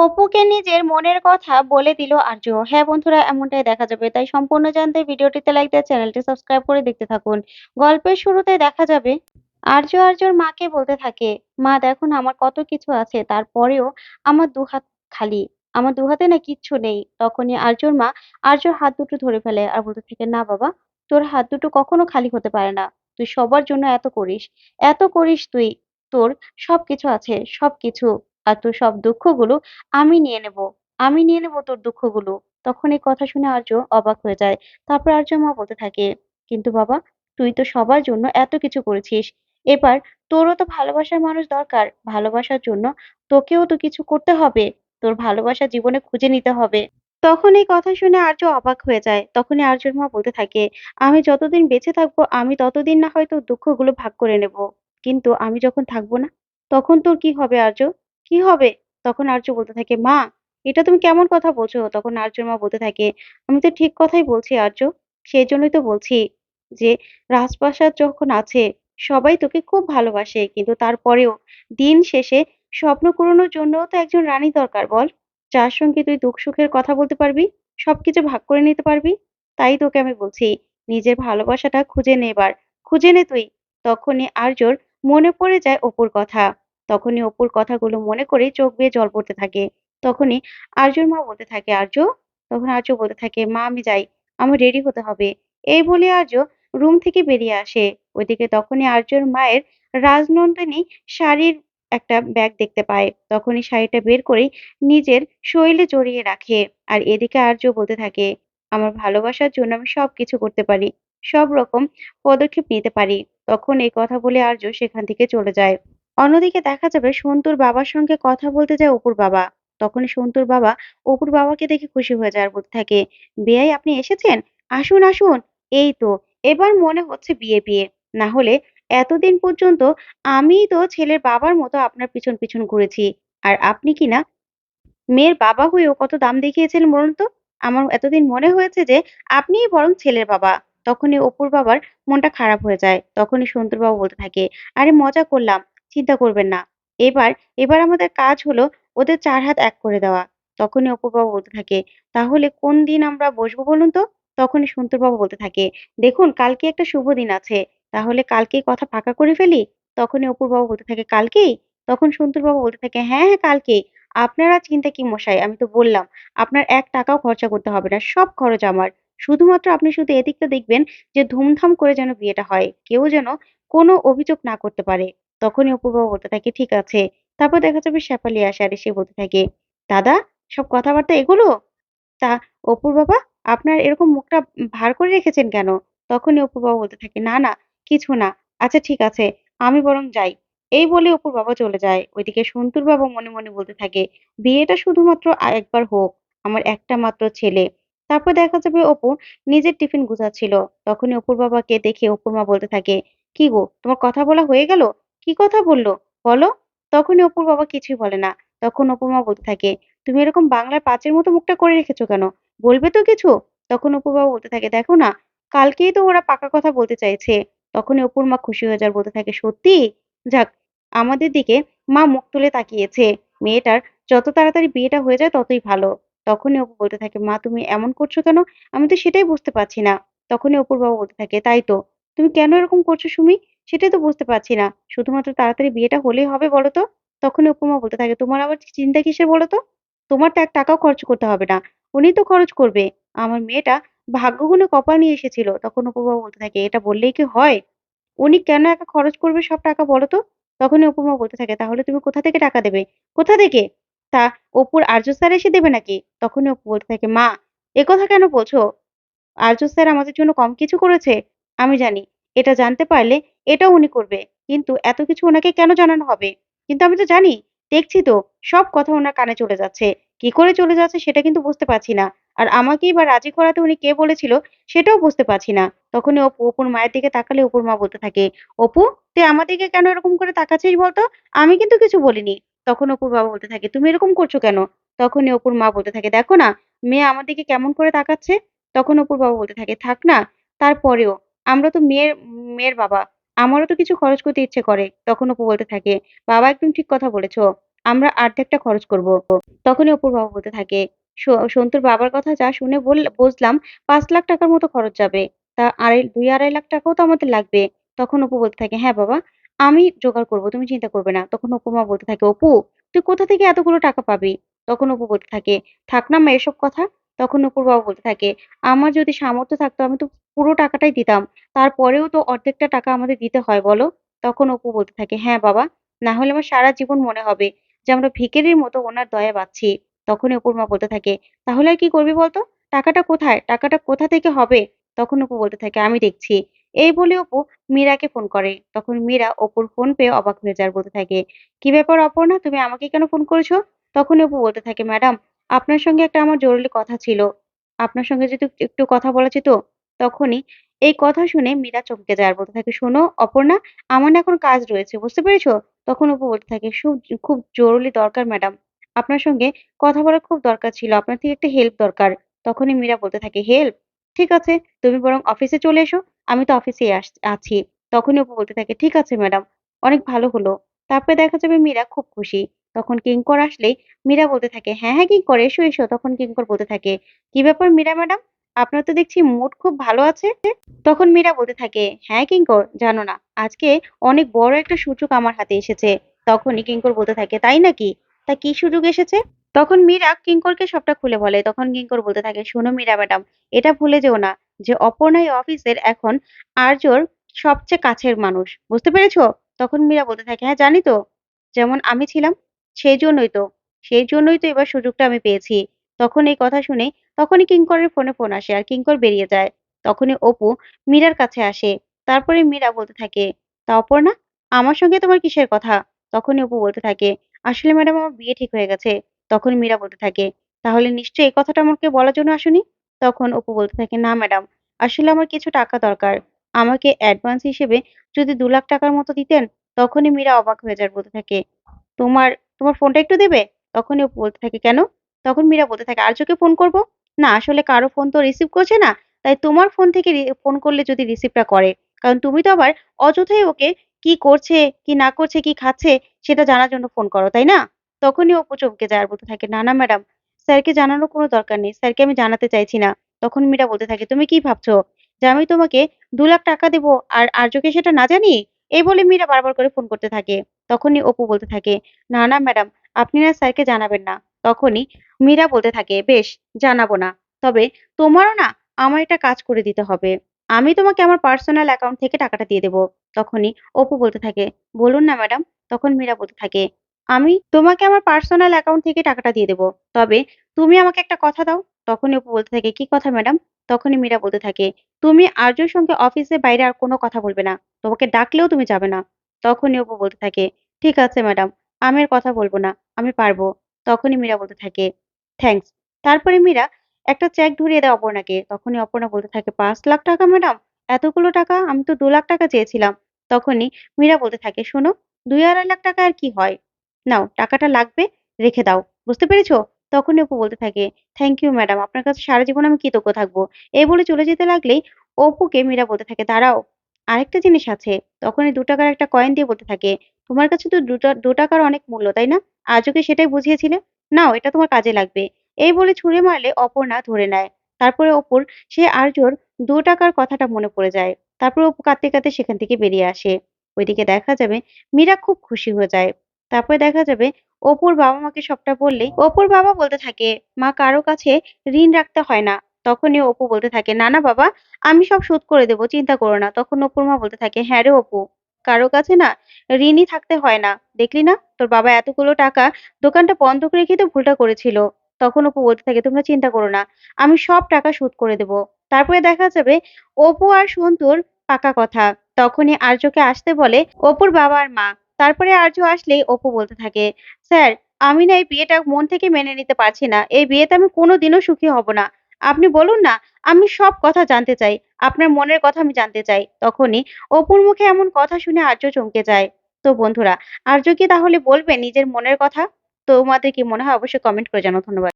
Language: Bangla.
অপুকে নিজের মনের কথা বলে দিল আর্য হ্যাঁ বন্ধুরা, এমনটাই দেখা যাবে। তাই সম্পূর্ণ জানতে ভিডিওটিতে লাইক দিয়ে চ্যানেলটি সাবস্ক্রাইব করে দেখতে থাকুন। গল্পের শুরুতে দেখা যাবে আর্য আর্যর মাকে বলতে থাকে, মা দেখো না আমার কত কিছু আছে, তারপরেও আমার দুহাত খালি, আমার দুহাতে না কিচ্ছু নেই। তখনই আর্যর মা আর্যর হাত দুটো ধরে ফেলে আর বলতে থাকে, না বাবা, তোর হাত দুটো কখনো খালি হতে পারে না। তুই সবার জন্য এত করিস এত করিস তুই, তোর সবকিছু আছে, সবকিছু। আর তোর সব দুঃখগুলো আমি নিয়ে নেব। আমি নিয়ে নেব তোর দুঃখগুলো। তখন এই কথা শুনে আর্য অবাক হয়ে যায়। তারপর আর্য মা বলতে থাকে, কিন্তু বাবা, তুই তো সবার জন্য এত কিছু করেছিস। এবার তোরও তো ভালোবাসার মানুষ দরকার। ভালোবাসার জন্য তোকেও তো কিছু করতে হবে। তোর ভালোবাসা জীবনে খুঁজে নিতে হবে। তখন এই কথা শুনে আর্য অবাক হয়ে যায়। তখনই আর্যর মা বলতে থাকে, আমি যতদিন বেঁচে থাকব, আমি ততদিন না হয়তো দুঃখগুলো ভাগ করে নেব। কিন্তু আমি যখন থাকব না, তখন তোর কি হবে আর্য? কি হবে? তখন আর্য বলতে থাকে, মা, এটা তুমি কেমন কথা বলছো? তখন আর্যর মা বলতে থাকে, আমি তো ঠিক কথাই বলছি আর্য সেই জন্যই তো বলছি যে, রাজপ্রাসাদ যখন আছে, সবাই তোকে খুব ভালোবাসে, কিন্তু তারপরেও দিন শেষে স্বপ্ন পূরণের জন্যও তো একজন রানী দরকার, বল। যার সঙ্গে তুই দুঃখ সুখের কথা বলতে পারবি, সবকিছু ভাগ করে নিতে পারবি। তাই তোকে আমি বলছি, নিজের ভালোবাসাটা খুঁজে নে এবার। খুঁজে নে তুই। তখনই আর্যর মনে পড়ে যায় অপুর কথা। তখনই অপুর কথাগুলো মনে করে চোখ বেয়ে জল পড়তে থাকে। তখনই আর্যর মা বলতে থাকে আর্য তখন আর্য বলতে থাকে, মা, আমি যাই। আমার রেডি হতে হবে। এই বলে আর্য রুম থেকে বেরিয়ে আসে। ওইদিকে তখনই আর্যর মায়ের রাজনন্দিনী শাড়ির একটা ব্যাগ দেখতে পায়। তখনই শাড়িটা বের করে নিজের শরীরে জড়িয়ে রাখে। আর এদিকে আর্য বলতে থাকে, আমার ভালোবাসার জন্য আমি সবকিছু করতে পারি। সব রকম পদক্ষেপ নিতে পারি। তখন এই কথা বলে আর্য সেখান থেকে চলে যায়। অন্যদিকে দেখা যাবে সন্তুর বাবার সঙ্গে কথা বলতে যায় অপুর বাবা। তখনই সন্তুর বাবা অপুর বাবাকে দেখে খুশি হয়ে যায় আর বলতে থাকে। বেয়াই, আপনি এসেছেন? আসুন আসুন। এই তো, এবার মনে হচ্ছে বিয়ে বিয়ে। না হলে এতদিন পর্যন্ত আমিই তো ছেলের বাবার মতো আপনার পিছন পিছন ঘুরেছি। আর আপনি কি না মেয়ের বাবা হয়েও কত দাম দেখিয়েছেন বলুন তো? আমার এতদিন মনে হয়েছে যে আপনিই বরং ছেলের বাবা। তখনই অপুর বাবার মনটা খারাপ হয়ে যায়। তখনই সন্তুর বাবা বলতে থাকে, আরে মজা করলাম। চিন্তা করবেন না। এবার এবার আমাদের কাজ হলো ওদের চার হাত এক করে দেওয়া। তখনই অপুর বাবা বলতে থাকে, তাহলে কোন দিন আমরা বসবো বলুন তো? তখনই সন্তুর বাবা বলতে থাকে, দেখুন, কালকে একটা শুভ দিন আছে। তাহলে কালকেই কথা পাকা করে ফেলি? তখনই অপুর বাবা বলতে থাকে, কালকেই? তখন সন্তুর বাবা বলতে থাকে হ্যাঁ হ্যাঁ কালকেই। আপনারা চিন্তা কি মশাই, আমি তো বললাম, আপনার এক টাকাও খরচা করতে হবে না, সব খরচ আমার। শুধুমাত্র আপনি শুধু এদিকটা দেখবেন যে ধুমধাম করে যেন বিয়েটা হয়, কেউ যেন কোনো অভিযোগ না করতে পারে। তখনই অপু বাবা বলতে থাকে, ঠিক আছে। তারপর দেখা যাবে শেফালি আসে আর এসে বলতে থাকে, দাদা, সব কথাবার্তা এগুলো? তা অপুর বাবা, আপনার এরকম মুখটা ভার করে রেখেছেন কেন? তখনই অপুর বাবা বলতে থাকে, না না, কিছু না। আচ্ছা ঠিক আছে, আমি বরং যাই। এই বলে অপুর বাবা চলে যায়। ওইদিকে সন্তুর বাবা মনে মনে বলতে থাকে, বিয়েটা শুধুমাত্র একবার হোক, আমার একটা মাত্র ছেলে। তারপর দেখা যাবে অপু নিজের টিফিন গুছাচ্ছিল। তখনই অপুর বাবাকে দেখে অপুর মা বলতে থাকে, কি গো, তোমার কথা বলা হয়ে গেল? কি কথা বলল? বলো। তখনই অপুর বাবা কিছুই বলে না। তখন অপুর মা বলতে থাকে, তুমি এরকম বাংলার পাঁচের মতো মুখটা করে রেখেছো কেন? বলবে তো কিছু? তখন অপুর বাবা বলতে থাকে, দেখো না, কালকেই তো ওরা পাকা কথা বলতে চাইছে। তখনই অপুর মা খুশি হয়ে যায় আর বলতে থাকে, সত্যি? যাক, আমাদের দিকে মা মুখ তুলে তাকিয়েছে। মেয়েটার যত তাড়াতাড়ি বিয়েটা হয়ে যায় ততই ভালো। তখনই অপু বলতে থাকে, মা, তুমি এমন করছ কেন? আমি তো সেটাই বুঝতে পারছি না। তখনই অপুর বাবা বলতে থাকে, তাই তো। তুমি কেন এরকম করছ সুমি? সেটাই তো বুঝতে পারছি না। শুধুমাত্র তাড়াতাড়ি বিয়েটা হলেই হবে বলো তো তখনই অপুর মা বলতে থাকে, তোমার আবার চিন্তা কিসের বলো তো তোমার তো এক টাকাও খরচ করতে হবে না। উনি তো খরচ করবে। আমার মেয়েটা ভাগ্য গুনে কপাল নিয়ে এসেছিল। তখন উপমা বলতে থাকে, এটা বললেই কি হয়? উনি কেন একা খরচ করবে সব টাকা বলো তো তখনই অপুর মা বলতে থাকে, তাহলে তুমি কোথা থেকে টাকা দেবে? কোথা থেকে? তা অপুর আর্য স্যার এসে দেবে নাকি? তখনই অপু বলতে থাকে, মা কথা কেন বলছো? আর্য স্যার আমাদের জন্য কম কিছু করেছে। আমি জানি। এটা জানতে পারলে এটাও উনি করবে। কিন্তু এত কিছু ওনাকে কেন জানানো হবে? কিন্তু আমি তো জানি, দেখছি তো, সব কথা ওনার কানে চলে যাচ্ছে। কি করে চলে যাচ্ছে সেটা কিন্তু বুঝতে পারছি না। আর আমাকেই বা রাজি করাতে উনি কে বলেছিল সেটাও বুঝতে পারছি না। তখনই অপু, অপুর মায়ের দিকে তাকালে অপুর মা বলতে থাকে, অপু, তুই আমার দিকে কেন এরকম করে তাকাচ্ছিস বলতো? আমি কিন্তু কিছু বলিনি। তখন অপুর বাবা বলতে থাকে, তুমি এরকম করছ কেন? তখনই অপুর মা বলতে থাকে, দেখো না, মেয়ে আমাদেরকে কেমন করে তাকাচ্ছে? তখন অপুর বাবা বলতে থাকে, থাক না, তারপরেও আমরা তো মেয়ের মেয়ের বাবা। আমারও তো কিছু খরচ করতে ইচ্ছে করে। তখন অপু বলতে থাকে, বাবা, একদম ঠিক কথা বলেছ। আমরা আর্ধেকটা খরচ করব। তখনই অপুর বাবা বলতে থাকে "স- সন্তুর বাবার কথা যা শুনে বুঝলাম, পাঁচ লাখ টাকার মতো খরচ যাবে। তা আড়াই, দুই, আড়াই লাখ টাকাও তো আমাদের লাগবে। তখন অপু বলতে থাকে হ্যাঁ বাবা, আমি জোগাড় করব, তুমি চিন্তা করবে না। তখন অপু মা বলতে থাকে, অপু, তুই কোথা থেকে এতগুলো টাকা পাবি? তখন অপু বলতে থাকে, থাক না মা, এসব কথা তখন অপুর বাবা বলতে থাকে, আমার যদি সামর্থ্য থাকতো, আমি তো পুরো টাকাটাই দিতাম। তারপরেও তো অর্ধেকটা টাকা আমাদের দিতে হয়, বলো? তখন অপু বলতে থাকে হ্যাঁ বাবা, না হলে আমার সারা জীবন মনে হবে যে আমরা ভিখারির মতো ওনার দয়া পাচ্ছি তখনই অপুর মা বলতে থাকে, তাহলে আর কি করবি বলতো? টাকাটা কোথায়? টাকাটা কোথা থেকে হবে? তখন অপু বলতে থাকে, আমি দেখছি। এই বলে অপু মীরাকে ফোন করে। তখন মীরা অপুর ফোন পেয়ে অবাক হয়ে যায় আর বলতে থাকে, কি ব্যাপার অপর্ণা, তুমি আমাকে কেন ফোন করেছ? তখন অপু বলতে থাকে, ম্যাডাম আপনার সঙ্গে একটা আমার জরুরি কথা ছিল। আপনার সঙ্গে যদি একটু কথা বলা যেত, তখনই এই কথা শুনে মীরা চমকে যায় আর বলতে থাকে, শোনো, অপর্ণা, আমার না এখন কাজ রয়েছে, বুঝতে পেরেছ? তখন অপু বলতে থাকে "সু- খুব জরুরি দরকার, ম্যাডাম। আপনার সঙ্গে কথা বলার খুব দরকার ছিল, আপনার থেকে একটা হেল্প দরকার। তখনই মীরা বলতে থাকে, হেল্প? ঠিক আছে, তুমি বরং অফিসে চলে এসো, আমি তো অফিসে আছি। তখনই অপু বলতে থাকে, ঠিক আছে, ম্যাডাম, অনেক ভালো হলো। তারপরে দেখা যাবে মীরা খুব খুশি। তখন কিঙ্কর আসলেই মীরা বলতে থাকে হ্যাঁ হ্যাঁ কিঙ্কর এসো এসো। তখন কিঙ্কর বলতে থাকে, কি ব্যাপার মীরা ম্যাডাম? আপনার তো দেখছি মুড খুব ভালো আছে। তখন মীরা বলতে থাকে হ্যাঁ কিঙ্কর জানো না, আজকে অনেক বড় একটা সুযোগ আমার হাতে এসেছে। তখনই কিঙ্কর বলতে থাকে, তাই নাকি? তা কি সুযোগ এসেছে? তখন মীরা কিঙ্করকে সবটা খুলে বলে, তখন কিঙ্কর বলতে থাকে, শোনো মীরা ম্যাডাম, এটা ভুলে যেও না যে অপর্ণা এই অফিসের এখন আর্যর সবচেয়ে কাছের মানুষ, বুঝতে পেরেছ? তখন মীরা বলতে থাকে হ্যাঁ জানি তো, যেমন আমি ছিলাম সেই জন্যই তো সেই জন্যই তো এবার সুযোগটা আমি পেয়েছি। তখন এই কথা শুনে, তখনই কিঙ্করের ফোনে ফোন আসে আর কিঙ্কর বেরিয়ে যায়। তখনই অপু মীরার কাছে আসে। তারপরে মীরা বলতে থাকে, তা অপর্ণা, আমার সঙ্গে তোমার কিসের কথা? তখনই অপু বলতে থাকে, আসলে ম্যাডাম, আমার বিয়ে ঠিক হয়ে গেছে। তখন মীরা বলতে থাকে, তাহলে নিশ্চয়ই এই কথাটা আমাকে বলার জন্য আসুনি? তখন অপু বলতে থাকে, না ম্যাডাম, আসলে আমার কিছু টাকা দরকার। আমাকে অ্যাডভান্স হিসেবে যদি দু লাখ টাকার মতো দিতেন? তখনই মীরা অবাক হয়ে যায় বলতে থাকে, তোমার তোমার ফোনটা একটু দেবে? তখনই অপু বলতে থাকে, কেন? তখন মীরা বলতে থাকে আর্যকে ফোন করব? না, আসলে কারও ফোন তো রিসিভ করছে না, তাই তোমার ফোন থেকে ফোন করলে যদি রিসিভটা করে। কারণ তুমি তো আবার অযথাই ওকে কি করছে, কি না করছে, কি খাচ্ছে, সেটা জানার জন্য ফোন করো, তাই না? তখনই অপু চমকে যায় আর বলতে থাকে, না না ম্যাডাম স্যারকে জানানোর কোনো দরকার নেই, স্যারকে আমি জানাতে চাইছি না। তখন মীরা বলতে থাকে, তুমি কি ভাবছ যে আমি তোমাকে দু লাখ টাকা দেবো আর আর্যকে সেটা না জানি এই বলে মীরা বারবার করে ফোন করতে থাকে। তখনই অপু বলতে থাকে, না না, ম্যাডাম, আপনি না স্যারকে জানাবেন না। তখনই মীরা বলতে থাকে, বেশ, জানাব না। তবে তোমারও না আমার একটা কাজ করে দিতে হবে। আমি তোমাকে আমার পার্সোনাল অ্যাকাউন্ট থেকে টাকাটা দিয়ে দেবো। তখনই অপু বলতে থাকে, বলুন না, ম্যাডাম। তখন মীরা বলতে থাকে, আমি তোমাকে আমার পার্সোনাল অ্যাকাউন্ট থেকে টাকাটা দিয়ে দেবো। তবে তুমি আমাকে একটা কথা দাও। তখনই অপু বলতে থাকে, কি কথা, ম্যাডাম? তখনই মীরা বলতে থাকে, তুমি আর্যর সঙ্গে অফিসে বাইরে আর কোনো কথা বলবে না। তোমাকে ডাকলেও তুমি যাবে না। তখনই অপু বলতে থাকে ঠিক আছে, ম্যাডাম। আমি আর কথা বলব না। আমি পারব। তখনই মীরা বলতে থাকে, থ্যাঙ্কস। তারপরে মীরা একটা চেক ধরিয়ে দেয় অপর্ণাকে। তখনই অপর্ণা বলতে থাকে, পাঁচ লাখ টাকা, ম্যাডাম? এতগুলো টাকা? আমি তো দু লাখ টাকা চেয়েছিলাম। তখনই মীরা বলতে থাকে, শোনো, দুই আড়াই লাখ টাকা আর কি হয়? নাও, টাকাটা লাগবে, রেখে দাও। বুঝতে পেরেছ? তখনই অপু বলতে থাকে থ্যাংক ইউ, ম্যাডাম। আপনার কাছে সারা জীবন আমি কৃতজ্ঞ থাকব। এই বলে চলে যেতে লাগলেই অপুকে মীরা বলতে থাকে, দাঁড়াও, আরেকটা জিনিস আছে। তখনই দু টাকার একটা কয়েন দিয়ে বলতে থাকে তোমার কাছে তো দু টাকার অনেক মূল্য, তাই না? আজকে সেটাই বুঝিয়েছিলে? নাও, এটা তোমার কাজে লাগবে। এই বলে ছুঁড়ে মারলে অপর্ণা ধরে নেয়। তারপরে অপুর, সে আর্যর দু টাকার কথাটা মনে পড়ে যায়। তারপরে অপু কাঁদতে কাঁদতে সেখান থেকে বেরিয়ে আসে। ওইদিকে দেখা যাবে মীরা খুব খুশি হয়ে যায়। তারপরে দেখা যাবে অপুর বাবা মাকে সবটা বললেই, অপুর বাবা বলতে থাকে, মা কারও কাছে ঋণ রাখতে হয় না। তখনই অপু বলতে থাকে, না না বাবা, আমি সব শোধ করে দেবো, চিন্তা করো না। তখন অপুর মা বলতে থাকে হ্যাঁ রে অপু। কারও কাছে না ঋণই থাকতে হয় না। দেখলি না? তোর বাবা এতগুলো টাকা দোকানটা বন্ধক রেখে তো ভুলটা করেছিল। তখন অপু বলতে থাকে, তোমরা চিন্তা করো না, আমি সব টাকা শোধ করে দেবো। তারপরে দেখা যাবে অপু আর সন্তুর পাকা কথা। তখনই আর্যকে আসতে বলে, অপুর বাবা আর মা। তারপরে আর্য আসলেই অপু বলতে থাকে, স্যার, আমি না এই বিয়েটা মন থেকে মেনে নিতে পারছি না। এই বিয়েতে আমি কোনোদিনও সুখী হব না। আপনি বলুন না, আমি সব কথা জানতে চাই। আপনার মনের কথা আমি জানতে চাই। তখনই অপুর মুখে এমন কথা শুনে আর্য চমকে যায়। তো বন্ধুরা, আর্য কি তাহলে বলবে নিজের মনের কথা? তোমাদের কি মনে হয় অবশ্যই কমেন্ট করে জানাও। ধন্যবাদ।